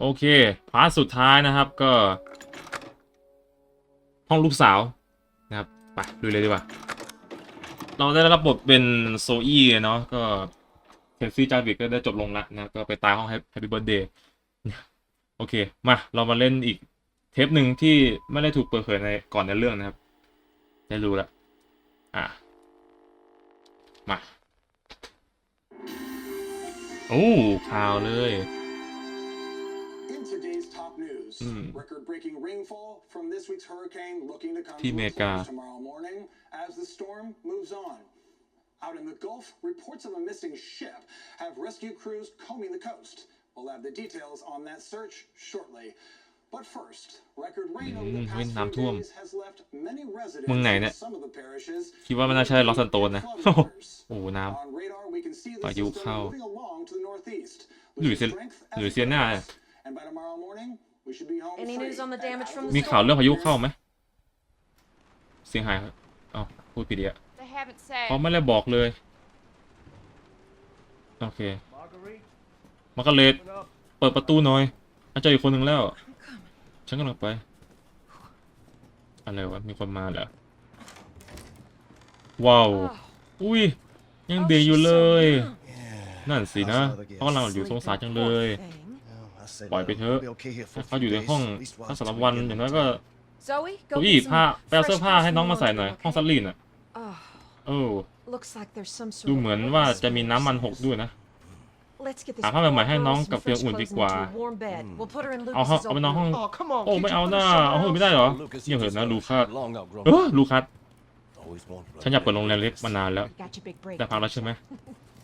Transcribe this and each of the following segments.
โอเค พาร์ทสุดท้ายนะครับก็ ห้องลูกสาวนะครับ ไปดูเลยดีกว่า เราได้รับบทเป็นโซอี้เนาะก็เคนซี่จาวิกก็ได้จบลงละนะก็ไปตายห้องแฮปปี้เบิร์ดเดย์โอเค มา เรามาเล่นอีกเทปหนึ่งที่ไม่ได้ถูกเปิดเผยในก่อนในเรื่องนะครับ ได้รู้ละอะ มา โอ้ข่าวเลย ที่ to เม a กา close tomorrow morning as the storm moves on. Out in the Gulf, reports of a missing ship have rescue crews combing the coast. We'll have the details on that search shortly. But first, record rain over the อืมเฮ้ย past น้ำ few ท่วม days has left many เมือง residents ไหน in เนี่ย some of the parishes คิดว่ามันน่าใช่ลอสซันโตนนะ flood waters. โอ้โหน้ On radar, we can see the พายุ system เข้า moving along to the northeast. หรือเซีย losing strength as หรือ it เซียนา goes. And by tomorrow morning, we should be home Any free news on the and damage out from of the มี the ข่าวเรื่องพายุ storm. เข้าไหมเสียงหายอ๋อพูดผิดอีกอะ They haven't said. เขาไม่ได้บอกเลย โอเคมาร์กาเรตเปิดประตูหน่อยอาจจะอีกคนหนึ่งแล้ว ฉันกำลังไป อะไรวะ มีคนมาเหรอ ว้าวอุ้ย ยังเด็กอยู่เลย นั่นสินะเขากำลังอยู่สงสารจังเลย ปล่อยไปเถอะถ้าเขาอยู่ในห้องทั้งสามวันอย่างน้อยก็ Zoe, เก้า go อี้ get ผ้า some ไปเอาเสื้อ fresh ผ้าให้น้องมาใส่หน่อย parchment ห้อง oil, ซั okay? ลลินอะ Oh, โอ้ looks like there's some sort ดู of เหมือน oil ว่า in จะมี space. น้ำมันหกด้วยนะ Let's get this หาผ้า poor ใหม่ๆให้ girl น้อง some กับเฟียง fresh อุ่นดี clothes กว่า into a warm bed. We'll put her in เอาห้อง Lucas's เอาไปนอน open ห้อง room. Oh, come on. โอ้ can't ไม่ you เอา put หน้า her เอาห้อง somewhere ไม่ได้เหรอ Lucas, เยี่ย you เหิน just นะลูคัส long outgrown เออลูคัส Always wanted to ฉันอยากเปิดโรงแรม like เล็ก this. มานานแล้ว Got your big break. แต่พักแล้วใช่ไหม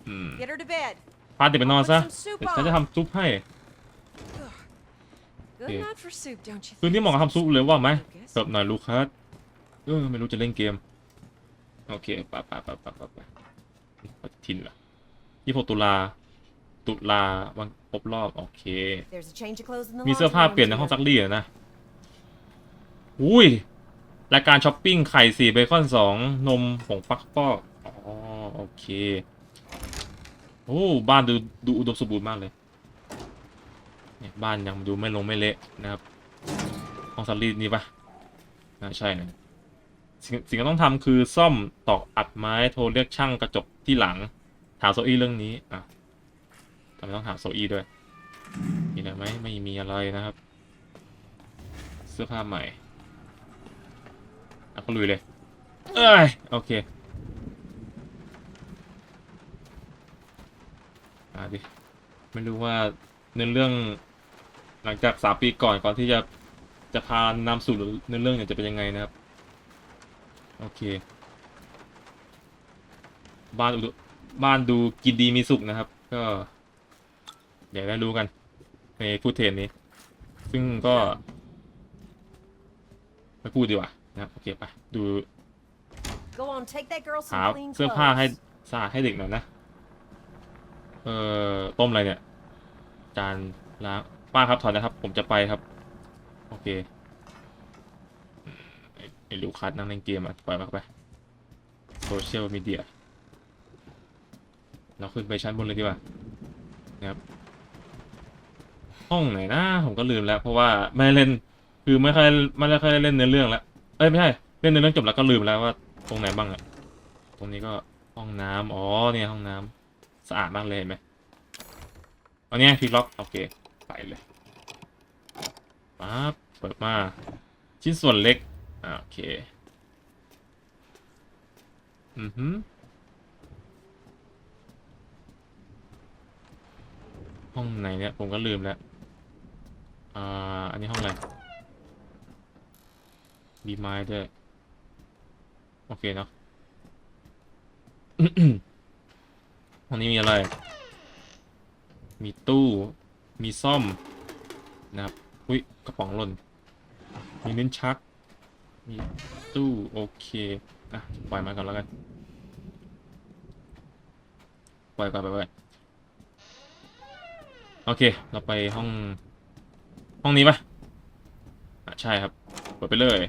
อืม Get her to bed. พาเด็กไปนอนซะเดี๋ยวฉันจะทำซุปให้ คืน think? นี้เหมาะกับทำซุปเลยว่าไหม Lucas? เสิร์ฟหน่อยลูคัสเออไม่รู้จะเล่นเกม โอเคไปไปไปไปไปไปปฏิทินล่ะยี่หกตุลา ตุลาวันครบรอบ โอเค There's a change of clothes in the มีเสื้อผ้า laundry เปลี่ยนใน room, ห้อง dear. ซักรีดอะนะ อุ้ยรายการช้อปปิ้งไข่สี่เบคอนสองนมผงฟักฟอกอ๋อโอเค โอ้ บ้านดูดูอุดมสมบูรณ์มากเลย เนี่ยบ้านยังดูไม่ลงไม่เละนะครับห้องซักรีดนี่ปะน่าใช่นะสิ่งสิ่งที่ต้องทำคือซ่อมตอกอัดไม้โทรเรียกช่างกระจกที่หลัง ถามโซอี้เรื่องนี้อะทำไมต้องถามโซอี้ด้วย มีอะไรไหมไม่มีอะไรนะครับ เสื้อผ้าใหม่อะก็ลุยเลย เอ้ยโอเคมาดิไม่รู้ว่าเนื้อเรื่อง หลังจากสามปีก่อนก่อนที่จะจะพานำสู่เนื้อเรื่องเนี่ยจะเป็นยังไงนะครับ โอเค บ้านอุดบ้านดูกินดีมีสุขนะครับ ก็เดี๋ยวได้รู้กัน ในฟูดเทนนี้ ซึ่งก็ไม่พูดดีกว่านะครับโอเคไปดู Go on, take that girl หา some clean เสื้อผ้าให้ clothes. สะอาดให้เด็กหน่อยนะ เอ่อ ต้มอะไรเนี่ย จานล้าง ป้าครับถอนนะครับ ผมจะไปครับ โอเคไอ้ไอ้ลูกคัดนั่งเล่นเกมอะปล่อยมันเข้าไปโซเชียลมีเดียเราขึ้นไปชั้นบนเลยดีกว่านะครับห้องไหนนะผมก็ลืมแล้ว เพราะว่าไม่ได้เล่นคือไม่ค่อยไม่ได้ค่อยได้เล่นในอเรื่องแล้วเอ้ยไม่ใช่เล่นในอเรื่องจบแล้วก็ลืมแล้วว่าตรงไหนบ้างอะตรงนี้ก็ห้องน้ำอ๋อเนี่ยห้องน้ำสะอาดมากเลยเห็นไหมอันนี้พลิล็อกโอเค ไปเลยปั๊บเปิดมา ชิ้นส่วนเล็กอ่าโอเค อือหือห้องไหนเนี่ยผมก็ลืมแล้ว อ่า อันนี้ห้องอะไร มีไม้ด้วย โอเคเนาะห้องนี้มีอะไร มีตู้ มีซ่อมนะครับ อุ้ยกระป๋องหล่น มีลิ้นชัก มีตู้โอเค อะปล่อยมาก่อนแล้วกัน ปล่อยก่อนไปไปโอเค เราไปห้อง ห้องนี้ปะอะใช่ครับเปิดไปเลย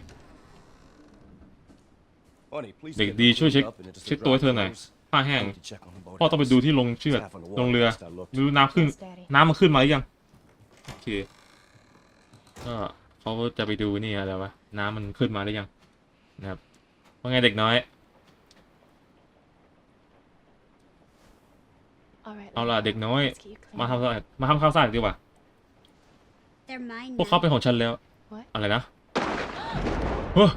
Honey, please เด็ก get ดี the ช่วยเช็ค food up and into เช็ค some ตัว dry ให้เธอหน่อย clothes. ผ้าแห้ I ง need to check on the พ่อต้องไป boathouse. ดูที่ลงเชือด Staff on the ลงเรือ water, last I looked. ดูน้ำขึ้น Yes, Daddy. น้ำมันขึ้นมาหรือยัง โอเคเคก็เขาจะไปดูนี่อะไรวะน้ำมันขึ้นมาหรือยัง นะครับ ว่าไงเด็กน้อย All right. เอาล่ะเด็กน้อย Let's keep clean. มาทำสะอาดมาทำความสะอาดดีกว่า They're mine พวกเขา now. เป็นของฉันแล้ว What? อะไรนะเฮ้ย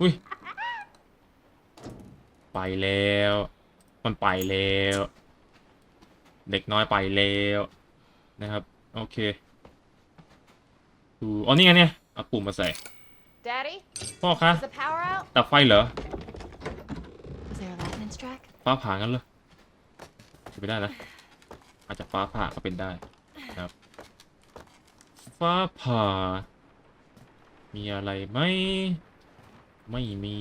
อุ้ย ไปแล้ว มันไปแล้ว เด็กน้อยไปแล้วนะครับ โอเคดูอ๋อนี่ไงเนี่ยเอาปุ่มมาใส่ Daddy, พ่อคะ is the power out? ดับไฟเหรอ Was there a lightning strike? ฟ้าผ่างั้นเลยจะไปได้นะ อาจจะฟ้าผ่าก็เป็นได้นะครับ ฟ้าผ่า มีอะไรไหม ไม่มี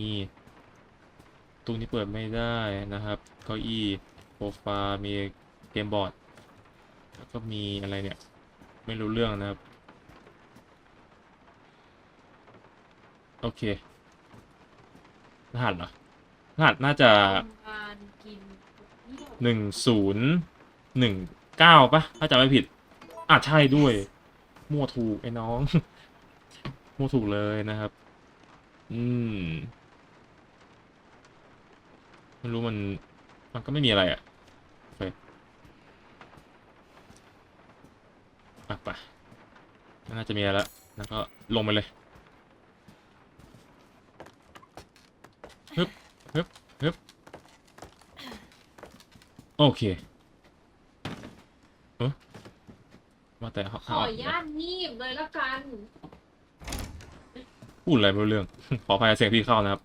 ตู้นี้เปิดไม่ได้นะครับเก้าอี้โซฟา มีเกมบอร์ด แล้วก็มีอะไรเนี่ย ไม่รู้เรื่องนะครับ โอเค รหัสเหรอ รหัสน่าจะหนึ่งศูนย์หนึ่งเก้าปะถ้าจำไม่ผิด อะใช่ด้วย มั่วถูกไอ้น้อง มั่วถูกเลยนะครับ อืม ไม่รู้มัน มันก็ไม่มีอะไรอะโอเคอะไปไม่น่าจะมีอะไรละแล้วก็ลงไปเลยฮึบฮึบฮึบโอเคเออว่าแต่เขาขออนุญาตงีบเลยละกัน พูดอะไรไม่รู้เรื่อง ขออภัยเสียงพี่เข้านะครับ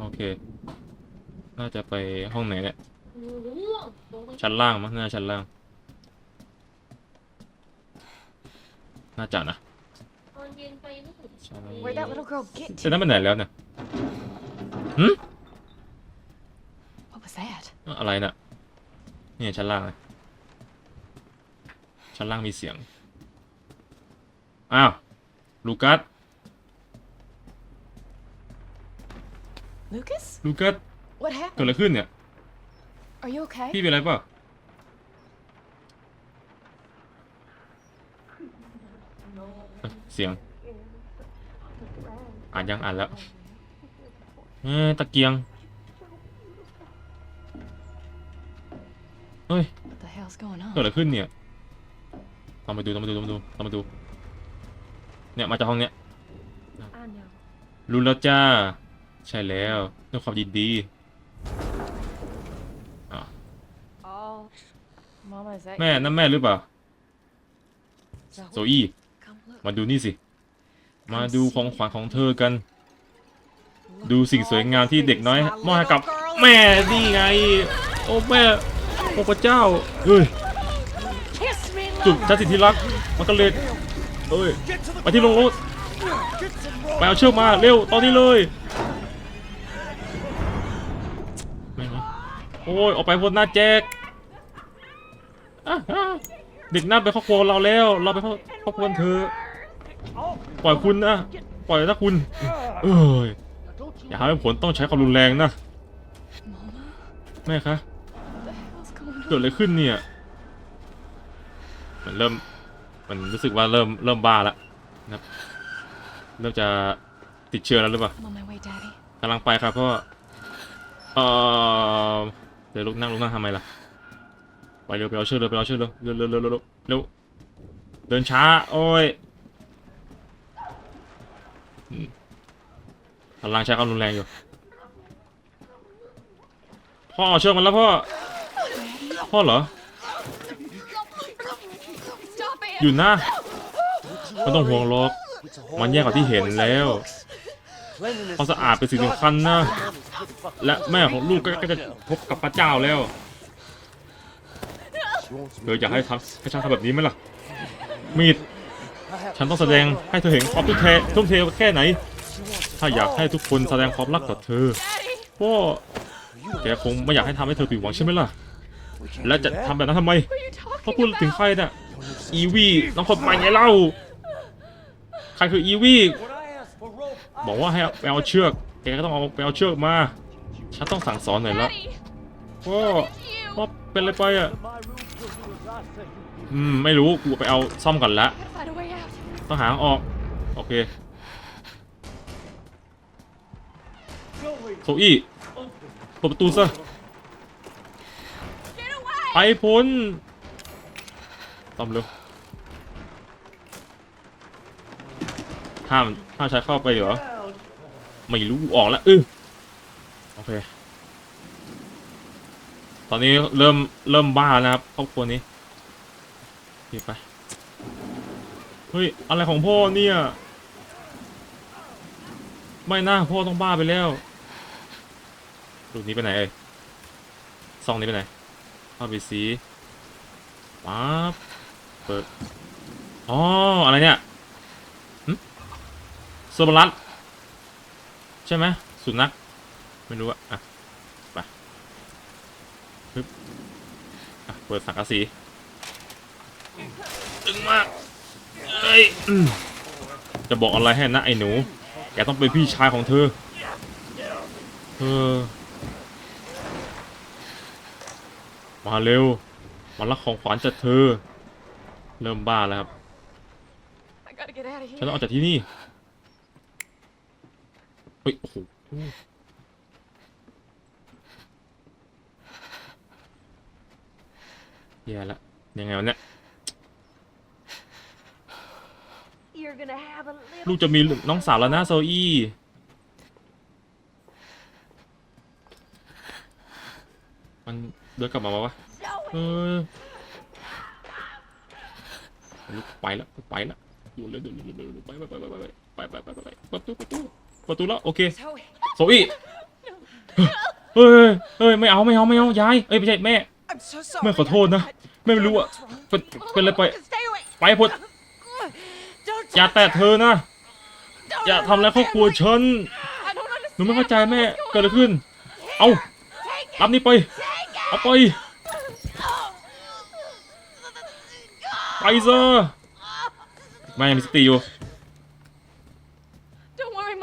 โอเค น่าจะไปห้องไหนเนี่ยง่วงตรงนี้ชั้นล่างมั้งน่าจะชั้นล่าง น่าจะนะตอนเย็นไปนู่นชั้น Where'd that little girl get เสร็จ to? นั้นไปไหนแล้วเนี่ย What was that? เอ้ออะไรน่ะนี่ชั้นล่างเลยชั้นล่างมีเสียง อ้าว ลูกัส Lucas? ลูกัส What เกิด happened? อะไรขึ้นเนี่ย Are you okay? พี่เป็นอะไรเปล่ะ เสียง อ่านยังอ่านแล้วเอ้ยตะเกียง เฮ้ย What the hell's going เกิด on? อะไรขึ้นเนี่ยต้องไปดูต้องไปดูต้องไปดูต้องไปดู เนี่ยมาจากห้องเนี้ย I know. รู้แล้วจ้า ใช่แล้วด้วยความยินดีอะ Oh, Mama, is that แม่ you? นั่นแม่หรือเปล่า Zoe, โซอี้ come look. มาดูนี่สิ มาดูของขวัญของเธอกันดูสิ่งสวยงามที่เด็กน้อยมอบให้กับแม่นี่ไง โอ้แม่ โอ้พระเจ้าเฮ้ย Kiss me, จุดชัดสิทธิรักมันก็เลยเอ้ยไปที่โรงรถไปเอาเชือกมาเร็วตอนนี้เลยไม่นะโอ้ยออกไปบนหน้าแจกอะอะ เด็กหนั่นเป็นครอบครัวเราแล้ว เราเป็นครอบครอบครัวเธอปล่อยคุณนะปล่อยนะคุณเอ้ยอย่าให้ผลต้องใช้ความรุนแรงนะแม่คะเกิดอะไรขึ้นเนี่ยมันเริ่มมันรู้สึกว่าเริ่มเริ่มบ้าแล้วนะครับเริ่มจะติดเชื้อแล้วหรือเปล่ากำลังไปครับเพราะว่าเออเดี๋ยวลุกนั่งลุกนั่งทำไมล่ะ ไปเร็วไปเอาเชือกเร็วไปเอาเชือกเร็วเร็วเร็วเร็วเร็วเร็วเร็วเดินช้าโอ้ยอืมพลังใช้ความรุนแรงอยู่พ่อเอาเชือกมันแล้วพ่อพ่อเหรอ Stop it! อยู่นะไม่ต้องห่วงหรอก It's a whole มันแย่กว่าที่เห็นแล้ว Cleanliness ความสะอาดเป็นสิ่งสำคัญนะ และแม่ของลูกก็ก็จะพบกับพระเจ้าแล้ว She wants เธ me ออยากให้ to ทำให้ฉันทำแบบนี้ไหมล่ะ มีด I have ฉันต้องแสดงให้เธอเห็นความทุ่มเททุ่มเทแค่ไหน ถ้าอยากให้ทุกคนแสดงความรักต่อเธอ Daddy! พ่อแกคงไม่อยากให้ทำให้เธอผิดหวังใช่ไหมล่ะ We can't และ do จะ that. ทำแบบนั้นทำไม What are you เขา talking พูดถึงใคร about? น่ะ อีวีน้องคนใหม่ไงเล่า ใครคืออีวี When I ask for rope, I บอกว่าให้เอาไปเอาเชือก แกก็ต้องเอาไปเอาเชือกมา ฉันต้องสั่งสอนหน่อยละ Daddy! พ่อ It's you! พ่อเป็นอะไรไปอะ อืมไม่รู้กูไปเอาซ่อมก่อนละ ต้องหางออก โอเคโซอี้เปิดประตูซะไปพ้นต้อมเร็วห้ามห้ามใช้เข้าไปเหรอไม่รู้ออกแล้วเออโอเค ตอนนี้เริ่มเริ่มบ้าแล้วนะครับครอบครัวนี้ หยิบไป เฮ้ย อะไรของพ่อเนี่ย ไม่น่าพ่อต้องบ้าไปแล้วลูกนี้ไปไหนเอ้ยซองนี้ไปไหนเข้าไปสีป๊าบเปิดอ๋ออะไรเนี่ยหึเซอร์บรัสใช่ไหมสุนัขไม่รู้อะอะไปปึ๊บอะเปิดสังกะสี ตึงมากเอ้ยอืมจะบอกอะไรให้นะไอ้หนู แกต้องเป็นพี่ชายของเธอ เธอ มาเร็ว มารับของขวัญจากเธอ เริ่มบ้าแล้วครับ I gotta get out of ฉัน here. ต้องออกจากที่นี่ เฮ้ย โอ้โหแย่ละ ยังไงวะเนี่ย You're gonna have a little ลูกจะมีน้องสาวแล้วนะโซอี้มันเดินกลับมาวะวะเออลูกไปแล้วไปแล้วดูเลยดูเลยดูเลยไปไปไปไปไปไปไปไปไปประตูประตูประตูแล้วโอเคโซอี้เฮ้ยเฮ้ยไม่เอาไม่เอาไม่เอายายเอ้ยไม่ใช่แม่แม่ขอโทษนะแม่ไม่รู้อะเป็นเป็นอะไรไป Stay away. ไปพ้น Don't อย่าแตะเธอนะ อย่าทำอะไรครอบครัวฉัน หนูไม่เข้าใจแม่เกิดอะไรขึ้น เอารับนี่ไป เอาไป ไปซะแม่ยังมีสติอยู่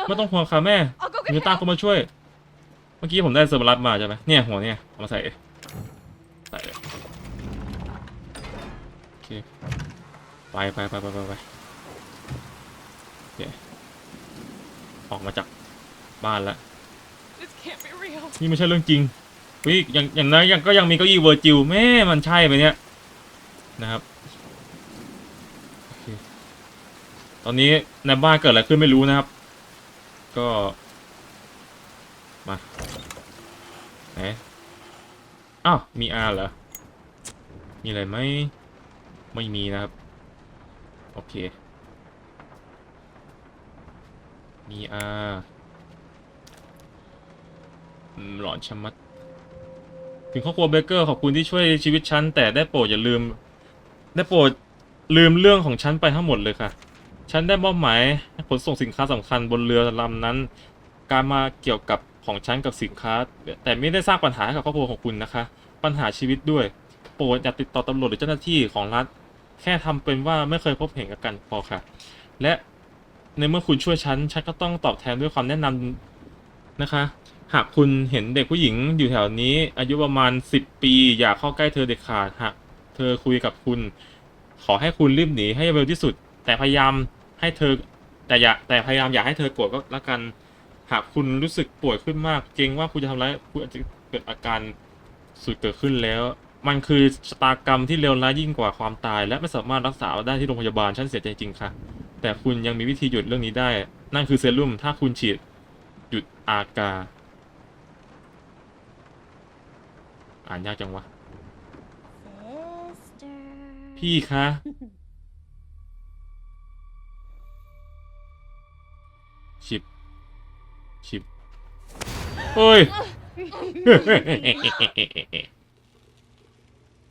ไม่ต้องห่วงค่ะแม่ I'll go ผม get จะตามคนมาช่วย เมื่อกี้ผมได้เซอร์บรัสมาใช่ไหมเนี่ยหัวเนี่ยเอามาใส่ใส่เลยโอเคไปไปไปไปไปไปโอเค ออกมาจากบ้านแล้ว This can't be real. นี่ไม่ใช่เรื่องจริงเฮ้ยอย่างอย่างนั้นยังก็ยังมีเก้าอี้เวอร์จิลแม่มันใช่ไหมเนี่ยนะครับโอเคตอนนี้ในบ้านเกิดอะไรขึ้นไม่รู้นะครับ ก็ มาไหนอ้าว มีอาเหรอ มีอะไรไหมไม่มีนะครับ โอเค มีอาหลอนชะมัด ถึงครอบครัวเบเกอร์ขอบคุณที่ช่วยชีวิตฉัน แต่ได้โปรดอย่าลืม ได้โปรดลืมเรื่องของฉันไปทั้งหมดเลยค่ะ ฉันได้มอบหมายขนส่งสินค้าสำคัญบนเรือลำนั้น การมาเกี่ยวกับของฉันกับสินค้า แต่ไม่ได้สร้างปัญหาให้กับครอบครัวของคุณนะคะ ปัญหาชีวิตด้วย โปรดอย่าติดต่อตำรวจหรือเจ้าหน้าที่ของรัฐ แค่ทำเป็นว่าไม่เคยพบเห็นกันพอค่ะ และ ในเมื่อคุณช่วยฉัน ฉันก็ต้องตอบแทนด้วยความแนะนำนะคะ หากคุณเห็นเด็กผู้หญิงอยู่แถวนี้ อายุประมาณ10ปีอย่าเข้าใกล้เธอเด็ดขาดหากเธอคุยกับคุณ ขอให้คุณรีบหนีให้เร็วที่สุด แต่พยายามให้เธอ แต่อย่าแต่พยายามอย่าให้เธอโกรธก็แล้วกัน หากคุณรู้สึกป่วยขึ้นมากเกรงว่าคุณจะทำร้ายคุณอาจจะเกิดอาการสุดเกิดขึ้นแล้ว มันคือชะตากรรมที่เลวร้ายยิ่งกว่าความตาย และไม่สามารถรักษาได้ที่โรงพยาบาลฉันเสียใจจริงค่ะ แต่คุณยังมีวิธีหยุดเรื่องนี้ได้ นั่นคือเซรุ่ม ถ้าคุณฉีด หยุดอากา อ่านยากจังวะ Sister. พี่คะ ชิบ ชิบเฮ้ย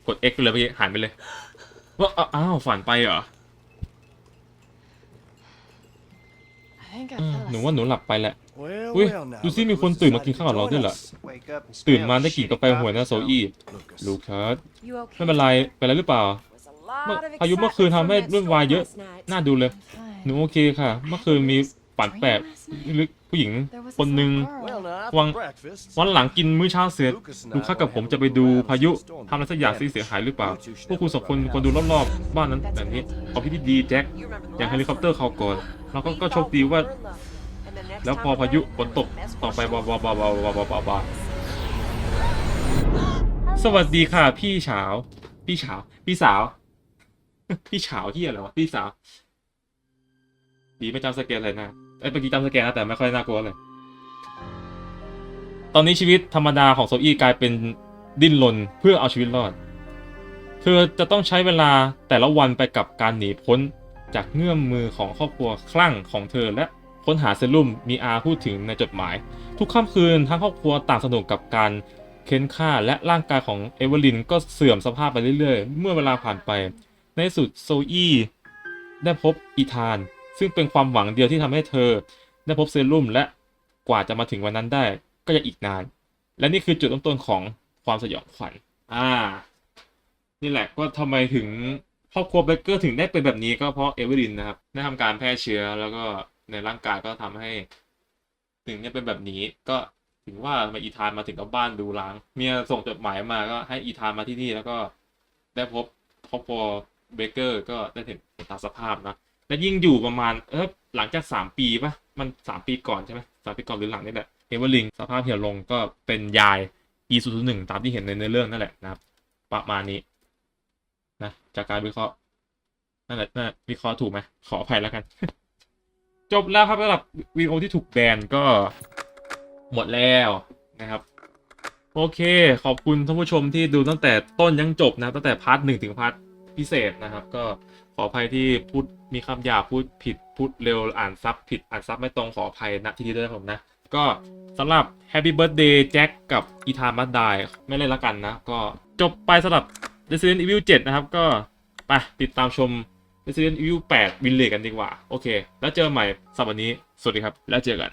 กด X ไปเลยพี่หันไปเลย ว่าอ้าว ฝันไปเหรอ I think I เออ fell หนูว่าหนูหลับไปแหละ Well, Ui, well now, du sier look vi who's får en tur med decided King Harald to join Ladde, us. Wake up and ตื่น smell มาได้กลิ่น shitty กาแฟหัวหน้าโซ coffee. อี้ Lucas. ลูคัส You okay? ไม่เป็นไรเป็นไรหรือเปล่า Was a lot of พายุเมื่อคืน excitement ทำให้ from that เรื่องวาย storm เยอะ last night. น่าดูเลย I'm fine. หนูโอเคค่ะ เมื่อคืนมี ฝันแปลกลึกผู้หญิง There was คนหนึ่ง Well, now, after Wang- breakfast, วันหลังกินมื้อเช้าเสร็จ Lucas and ดู I ข้ากับ were ผม having จะ a ไป look ดู around พายุ the storm ทำอะไรสักอย่าง that ที่เสียหายหรือเปล่า You two should พวกคุณสองคน never ควรดูรอบๆ บ้านนั้นแบบนี้เอาพี่ที่ดีแจ็ค You remember the อย่างเฮ last ลิคอปเตอร์ one? เขาก่อนแล้วก็ We ก็โชค thought ดี we ว่า were in love. And the next แล้ว time พอพายุ around, ฝนตก the mess ต่อ was ไปบา short. บาบาบาบาบาบาบาสวัสดีค่ะ พี่เฉาพี่เฉาพี่สาว พี่เฉาที่อะไรวะพี่สาวดีไม่จำสแกนเลยนะ ไอ้ยเมื่อกี้จำสแกนนะแต่ไม่ค่อยน่ากลัวเลย ตอนนี้ชีวิตธรรมดาของโซอี้กลายเป็นดิ้นรนเพื่อเอาชีวิตรอด เธอจะต้องใช้เวลาแต่ละวันไปกับการหนีพ้นจากเงื่อมมือของครอบครัวคลั่งของเธอและค้นหาเซรุ่มมีอาพูดถึงในจดหมาย ทุกค่ำคืนทั้งครอบครัวต่างสนุกกับการเค้นฆ่าและร่างกายของเอเวอร์ลินก็เสื่อมสภาพไปเรื่อยๆ เมื่อเวลาผ่านไป ในสุดโซอี้ได้พบอีธาน ซึ่งเป็นความหวังเดียวที่ทำให้เธอ ได้พบเซรุ่มและกว่าจะมาถึงวันนั้นได้ก็ยังอีกนาน และนี่คือจุดเริ่มต้นของความสยองขวัญอ่า นี่แหละก็ทำไมถึงครอบครัวเบเกอร์ถึงได้เป็นแบบนี้ก็เพราะเอเวอรินนะครับได้ทำการแพร่เชื้อแล้วก็ในร่างกายก็ทำให้ ถึงเนี่ยเป็นแบบนี้ก็ถึงว่าทำไมอีธานมาถึงกับบ้านดูล้าง เมียส่งจดหมายมาก็ให้อีธานมาที่นี่แล้วก็ได้พบครอบครัวเบเกอร์ก็ได้เห็นตาสภาพนะ และยิ่งอยู่ประมาณเออหลังจากสามปีปะมันสามปีก่อนใช่ไหมสามปีก่อนหรือหลังนี่แหละเอเวอร์ลิงสภาพเหี่ยวลงก็เป็นยาย e 0 0 1ตามที่เห็นในเนื้อเรื่องนั่นแหละนะครับประมาณนี้นะจากการวิเคราะห์นั่นแหละนั่นวิเคราะห์ถูกไหมขออภัยแล้วกัน จบแล้วครับสำหรับวิดีโอที่ถูกแบนก็หมดแล้วนะครับโอเค ขอบคุณท่านผู้ชมที่ดูตั้งแต่ต้นยังจบนะตั้งแต่พาร์ทหนึ่งถึงพาร์ทพิเศษนะครับ ก็ขออภัยที่พูด มีคำหยาบพูดผิดพูดเร็วอ่านซับผิดอ่านซับไม่ตรงขออภัยณที่นี้ด้วยนะครับผมนะ ก็สำหรับ Happy Birthday แจ็คกับอีธานมัดดายไม่เล่นละกันนะ ก็จบไปสำหรับ Resident Evil 7 นะครับ ก็ไปติดตามชม Resident Evil 8วินเลกันดีกว่า โอเค แล้วเจอกันใหม่สัปดาห์นี้ สวัสดีครับ แล้วเจอกัน